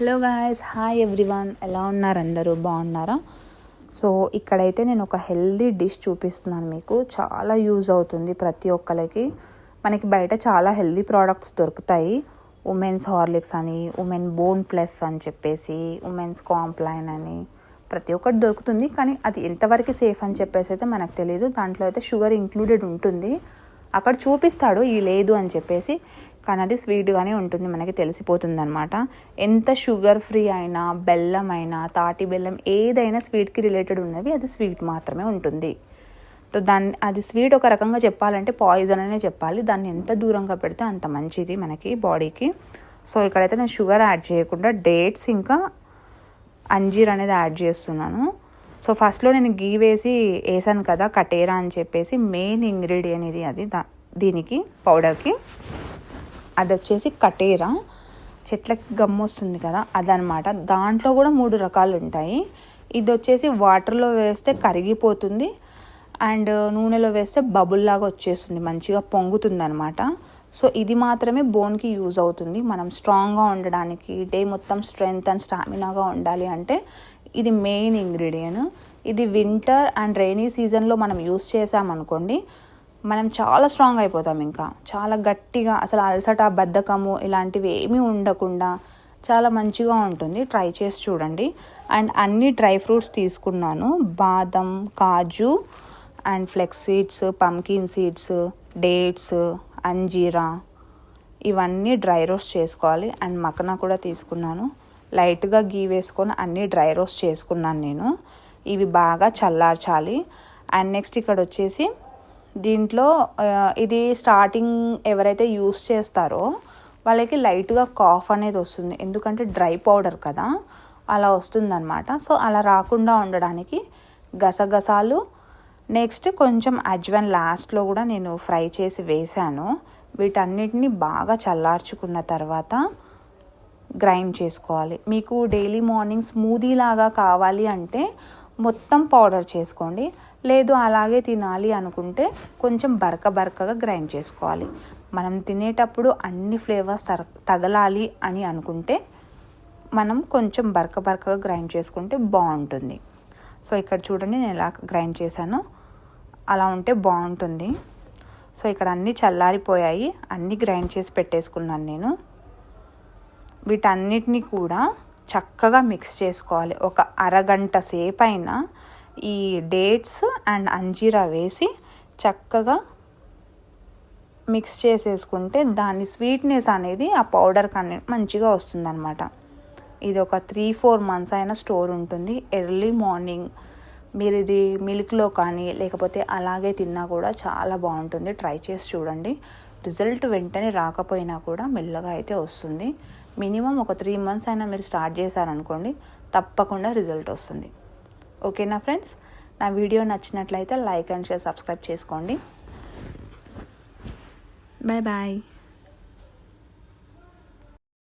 Hello guys hi everyone. ఎలా ఉన్నారు అందరూ? బాగున్నారా? సో ఇక్కడైతే నేను ఒక హెల్దీ డిష్ చూపిస్తున్నాను మీకు. చాలా యూజ్ అవుతుంది ప్రతి ఒక్కరికి మనకి బయట చాలా హెల్దీ ప్రోడక్ట్స్ దొరుకుతాయి. ఉమెన్స్ హార్లిక్స్ అని ఉమెన్ బోన్ ప్లస్ అని చెప్పేసి ఉమెన్స్ కాంప్లైన్ అని ప్రతి ఒక్కటి దొరుకుతుంది. కానీ అది ఎంతవరకు సేఫ్ అని చెప్పేసి అయితే మనకు తెలియదు దాంట్లో అయితే షుగర్ ఇంక్లూడెడ్ ఉంటుంది. అక్కడ చూపిస్తాడు ఈ లేదు అని చెప్పేసి. కానీ అది స్వీట్గానే ఉంటుంది మనకి తెలిసిపోతుంది అనమాట ఎంత షుగర్ ఫ్రీ అయినా బెల్లం అయినా తాటి బెల్లం ఏదైనా స్వీట్కి రిలేటెడ్ ఉన్నవి అది స్వీట్ మాత్రమే ఉంటుంది. సో దాన్ని అది స్వీట్ ఒక రకంగా చెప్పాలంటే పాయిజన్ అనే చెప్పాలి. దాన్ని ఎంత దూరంగా పెడితే అంత మంచిది మనకి బాడీకి. సో ఇక్కడైతే నేను షుగర్ యాడ్ చేయకుండా డేట్స్ ఇంకా అంజీర్ అనేది యాడ్ చేస్తున్నాను. సో ఫస్ట్లో నేను గీ వేసి వేసాను కదా కటేరా అని చెప్పేసి మెయిన్ ఇంగ్రీడియంట్ ఇది అది దా దీనికి పౌడర్కి అది వచ్చేసి కటేరా. చెట్లకి గమ్ము వస్తుంది కదా అదనమాట. దాంట్లో కూడా మూడు రకాలు ఉంటాయి ఇది వచ్చేసి వాటర్లో వేస్తే కరిగిపోతుంది. అండ్ నూనెలో వేస్తే బబుల్ లాగా వచ్చేస్తుంది మంచిగా పొంగుతుంది అనమాట సో ఇది మాత్రమే బోన్కి యూజ్ అవుతుంది. మనం స్ట్రాంగ్గా ఉండడానికి డే మొత్తం స్ట్రెంగ్త్ అండ్ స్టామినాగా ఉండాలి అంటే ఇది మెయిన్ ఇంగ్రీడియంట్. ఇది వింటర్ అండ్ రైనీ సీజన్లో మనం యూస్ చేసామనుకోండి మనం చాలా స్ట్రాంగ్ అయిపోతాం ఇంకా. చాలా గట్టిగా అసలు అలసట బద్ధకము ఇలాంటివి ఏమీ ఉండకుండా చాలా మంచిగా ఉంటుంది. ట్రై చేసి చూడండి. అండ్ అన్ని డ్రై ఫ్రూట్స్ తీసుకున్నాను. బాదం కాజు and flax seeds pumpkin seeds dates అంజీరా ఇవన్నీ డ్రై రోస్ట్ చేసుకోవాలి. అండ్ మకన కూడా తీసుకున్నాను. లైట్గా గీ వేసుకొని అన్నీ డ్రై రోస్ట్ చేసుకున్నాను నేను. ఇవి బాగా చల్లార్చాలి. అండ్ నెక్స్ట్ ఇక్కడ వచ్చేసి దీంట్లో ఇది స్టార్టింగ్ ఎవరైతే యూస్ చేస్తారో వాళ్ళకి లైట్గా కాఫ్ అనేది వస్తుంది. ఎందుకంటే డ్రై పౌడర్ కదా అలా వస్తుందన్నమాట. సో అలా రాకుండా ఉండడానికి గసగసాలు. నెక్స్ట్ కొంచెం అజ్వన్ లాస్ట్లో కూడా నేను ఫ్రై చేసి వేశాను. వీటన్నిటిని బాగా చల్లార్చుకున్న తర్వాత గ్రైండ్ చేసుకోవాలి. మీకు డైలీ మార్నింగ్ స్మూదీ లాగా కావాలి అంటే మొత్తం పౌడర్ చేసుకోండి. లేదు అలాగే తినాలి అనుకుంటే కొంచెం బరక బరకగా గ్రైండ్ చేసుకోవాలి. మనం తినేటప్పుడు అన్ని ఫ్లేవర్స్ తగలాలి అని అనుకుంటే మనం కొంచెం బరక బరకగా గ్రైండ్ చేసుకుంటే బాగుంటుంది. సో ఇక్కడ చూడండి నేను ఎలా గ్రైండ్ చేశాను. అలా ఉంటే బాగుంటుంది. సో ఇక్కడ అన్నీ చల్లారిపోయాయి. అన్నీ గ్రైండ్ చేసి పెట్టేసుకున్నాను నేను. వీటన్నిటిని కూడా చక్కగా మిక్స్ చేసుకోవాలి. ఒక అరగంట సేపు అయినా ఈ డేట్స్ అండ్ అంజీరా వేసి చక్కగా మిక్స్ చేసేసుకుంటే దాని స్వీట్నెస్ అనేది ఆ పౌడర్ కన్నా మంచిగా వస్తుందన్నమాట. ఇది ఒక త్రీ ఫోర్ మంత్స్ అయినా స్టోర్ ఉంటుంది. ఎర్లీ మార్నింగ్ మీరు ఇది మిల్క్లో కానీ లేకపోతే అలాగే తిన్నా కూడా చాలా బాగుంటుంది. ట్రై చేసి చూడండి. రిజల్ట్ వెంటనే రాకపోయినా కూడా మెల్లగా అయితే వస్తుంది. మినిమం ఒక త్రీ మంత్స్ అయినా మీరు స్టార్ట్ చేశారనుకోండి తప్పకుండా రిజల్ట్ వస్తుంది. ఓకేనా ఫ్రెండ్స్? నా వీడియో నచ్చినట్లయితే లైక్ అండ్ షేర్ సబ్స్క్రైబ్ చేసుకోండి. Bye bye